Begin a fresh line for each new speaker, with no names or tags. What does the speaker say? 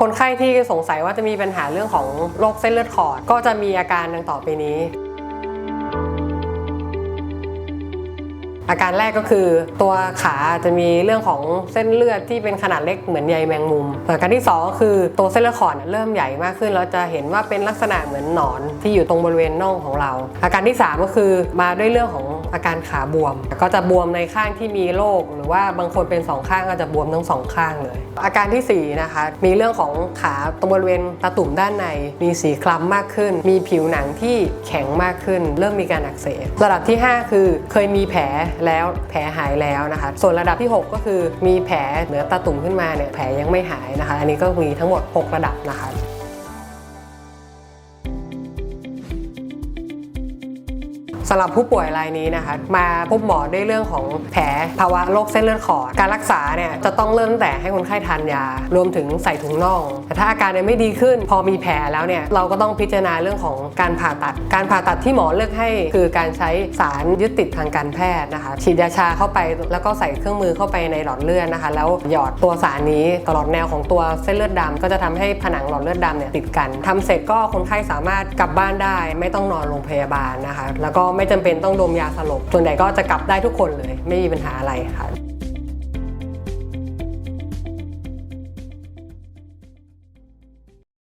คนไข้ที่สงสัยว่าจะมีปัญหาเรื่องของโรคเส้นเลือดขอด ก็จะมีอาการดังต่อไปนี้ อาการแรกก็คือ ตัวขาจะมีเรื่องของเส้นเลือดที่เป็นขนาดเล็กเหมือนใยแมงมุมอาการที่สองก็คือตัวเส้นเลือดขอดเริ่มใหญ่มากขึ้นแล้วจะเห็นว่าเป็นลักษณะเหมือนหนอนที่อยู่ตรงบริเวณน่องของเรา อาการที่สามก็คือมาด้วยเรื่องของ อาการขาบวม ก็จะบวมในข้างที่มีโรคหรือว่าบางคนเป็นสองข้างก็จะบวมทั้งสองข้างเลย อาการที่สี่นะคะ มีเรื่องของขาตรงบริเวณตาตุ่มด้านใน มีสีคล้ำมากขึ้น มีผิวหนังที่แข็งมากขึ้น เริ่มมีการอักเสบระดับที่ 5 คือเคยมีแผลแล้วแผลหายแล้วนะคะ ส่วนระดับที่ 6 ก็คือมีแผลเหนือตาตุ่มขึ้นมาเนี่ยแผลยังไม่หายนะคะ อันนี้ก็มีทั้งหมด 6 ระดับนะคะ สำหรับผู้ป่วยรายนี้นะคะมาพบหมอด้วยเรื่องของแผลภาวะโรคเส้นเลือดขอดการรักษาเนี่ยจะต้องเริ่มแต่ให้คนไข้ทานยา รวมถึงใส่ถุงน่อง แต่ถ้าอาการยังไม่ดีขึ้น พอมีแผลแล้วเนี่ยเราก็ต้องพิจารณาเรื่องของการผ่าตัด การผ่าตัดที่หมอเลือกให้คือการใช้สารยึดติดทางการแพทย์นะคะฉีดยาชาเข้าไปแล้วก็ใส่เครื่องมือเข้าไปในหลอดเลือดนะคะ แล้วหยอดตัวสารนี้ตลอดแนวของตัวเส้นเลือดดำก็จะทำให้ผนังหลอดเลือดดำเนี่ยติดกันทำเสร็จก็คนไข้สามารถกลับบ้านได้ ไม่ต้องนอนโรงพยาบาลนะคะ แล้วก็ไม่จำเป็นต้องดมยาสลบส่วนใหญ่ก็จะกลับได้ทุกคนเลย ไม่มีปัญหาอะไรค่ะ